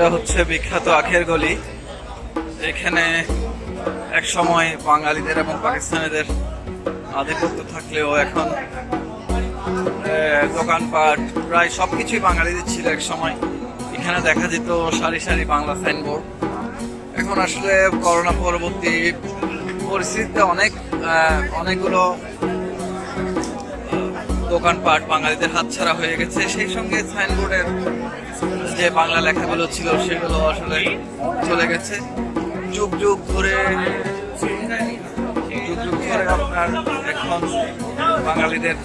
এটা হচ্ছে বিখ্যাত আখের গলি। এখানে এক সময় বাঙালিদের এবং পাকিস্তানিদের আধিপত্য থাকলেও এখন দোকানপাট, প্রায় সবকিছুই বাঙালিদের ছিল এক সময়। এখানে দেখা যেত সারি সারি বাংলা সাইনবোর্ড এখন আসলে করোনা পরবর্তী পরিস্থিতিতে অনেক অনেকগুলো দোকানপাট বাঙালিদের হাতছাড়া হয়ে গেছে। সেই সঙ্গে সাইনবোর্ডের যে বাংলা লেখাগুলো ছিল সেগুলো আসলে চলে গেছে। যুগ যুগ ধরে যুগ যুগ ধরে আপনার এখন বাঙালিদের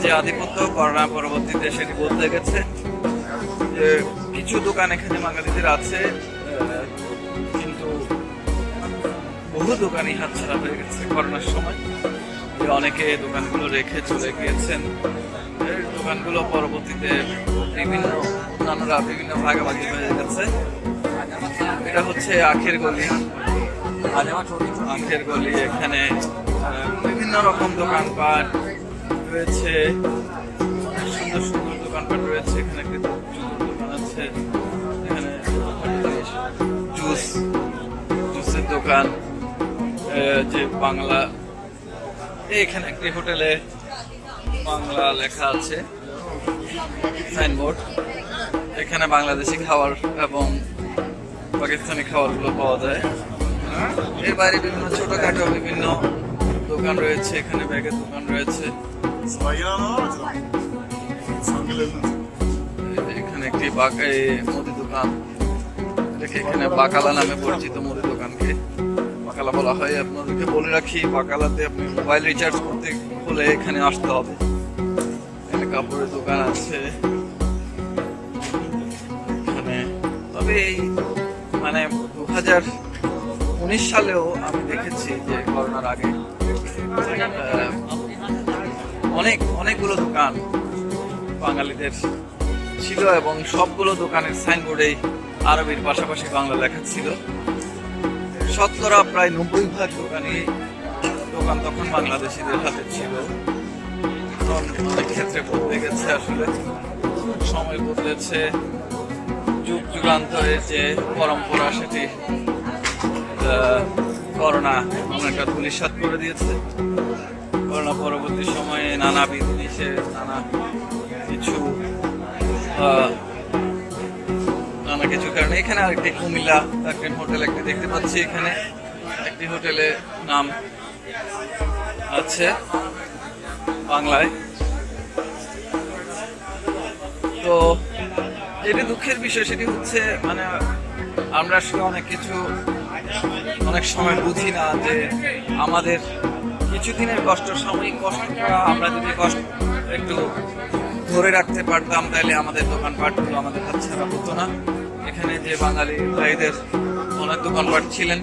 যে আধিপত্য, করোনা পরবর্তীতে সেটি বদলে গেছে। যে কিছু দোকান এখানে বাঙালিদের আছে, কিন্তু বহু দোকানই হাতছাড়া হয়ে গেছে করোনার সময়। অনেকে দোকানগুলো রেখে চলে গিয়েছেন। দোকানগুলো পরবর্তীতে বিভিন্ন অন্যান্যরা বিভিন্ন ভাগাভাগি হয়ে গেছে। এটা হচ্ছে আখের গলি। আখের গলি এখানে বিভিন্ন রকম দোকানপাট রয়েছে। সুন্দর সুন্দর দোকানপাট রয়েছে। এখানে দোকান আছে। এখানে জুস, জুসের দোকান যে বাংলা, এখানে একটি হোটেলে বাংলা লেখা আছে। সাইনবোর্ড। এখানে বাংলাদেশি খাবার এবং পাকিস্তানি খাবারগুলো পাওয়া যায়। এর বাইরে বিভিন্ন ছোটখাটো বিভিন্ন দোকান রয়েছে, এখানে ব্যাগের দোকান রয়েছে। এখানে একটি বাক- মুদি দোকান। এখানে বাকালা নামে পরিচিত মুদি দোকানকে বাকালা বলা হয়। আপনাদেরকে বলে রাখি, বাকালাতে আপনি মোবাইল রিচার্জ করতে হলে এখানে আসতে হবে। এখানে কাপড়ের দোকান আছে। তবে এই মানে দু হাজার উনিশ সালেও আমি দেখেছি যে করোনার আগে অনেক, অনেকগুলো দোকান বাঙালিদের ছিল এবং সবগুলো দোকানের সাইনবোর্ডেই আরবির পাশাপাশি বাংলা লেখা ছিল। শতকরা প্রায় নব্বই ভাগ দোকানই দোকান তখন বাংলাদেশিদের হাতে ছিল। অনেক ক্ষেত্রে বদলে গেছে আসলে। সময় বদলেছে। যুগ যুগান্তরের যে পরম্পরা সেটি করোনা অনেকটা ধুলিসাৎ করে দিয়েছে। করোনা পরবর্তী সময়ে নানা বিধিনিষেধ নানা কিছু নানা কিছু কারণে। এখানে আরেকটি কুমিল্লা, একটি হোটেল একটি দেখতে পাচ্ছি এখানে। একটি হোটেলে নাম আছে বাংলায়। তো যেটি দুঃখের বিষয়, সেটি হচ্ছে মানে আমরা আসলে অনেক কিছু, অনেক সময় বুঝি না যে আমাদের কিছুদিনের কষ্ট, সাময়িক কষ্টটা আমরা যদি কষ্ট একটু ধরে রাখতে পারতাম, তাহলে আমাদের দোকানপাটগুলো আমাদের হাত ছাড়া হতো না। এখানে যে বাঙালি ভাইদের অনেক দোকানপাট ছিলেন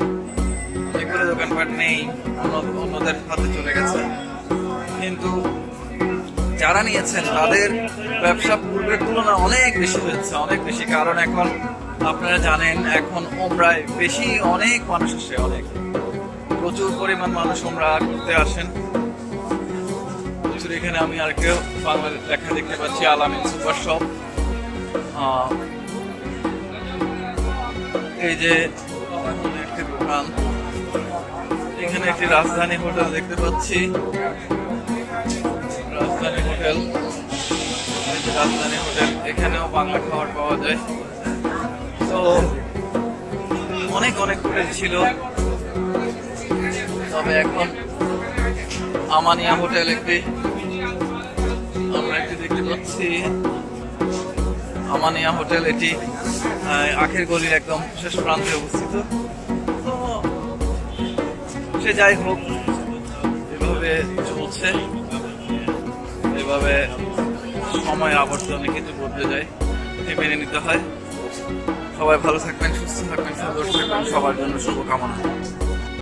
যেগুলো দোকানপাট নেই, অন্য, অন্যদের হাতে চলে গেছে। কিন্তু যারা নিয়েছেন, তাদের ব্যবসা পূর্বের তুলনায় অনেক বেশি হয়েছে, অনেক বেশি। কারণ এখন আপনারা জানেন, এখন ওমরায় বেশি, অনেক মানুষ আসে, অনেক। প্রচুর পরিমাণ মানুষ ওমরা করতে আসেন। প্রচুর এখানে আমি আর কেউ বাংলা লেখা দেখতে পাচ্ছি, আলামিন সুপার শপ। এই যে একটি দোকান। এখানে একটি রাজধানী হোটেল দেখতে পাচ্ছি। রাজধানী হোটেল। রাজধানী হোটেল এখানেও বাংলা খাবার পাওয়া যায়। তো অনেক অনেক হোটেল ছিল। তবে এখন আমানিয়া হোটেল একটি আমরা একটি দেখতে পাচ্ছি। আমানিয়া হোটেল এটি আখের গলির একদম শেষ প্রান্তে অবস্থিত। তো সে যাই হোক, এভাবে চলছে। এভাবে সময় আবর্তনে কিন্তু বদলে যায় মেনে নিতে হয়। সবাই ভালো থাকবেন, সুস্থ থাকবেন সুন্দর থাকবেন, সবার জন্য শুভকামনা।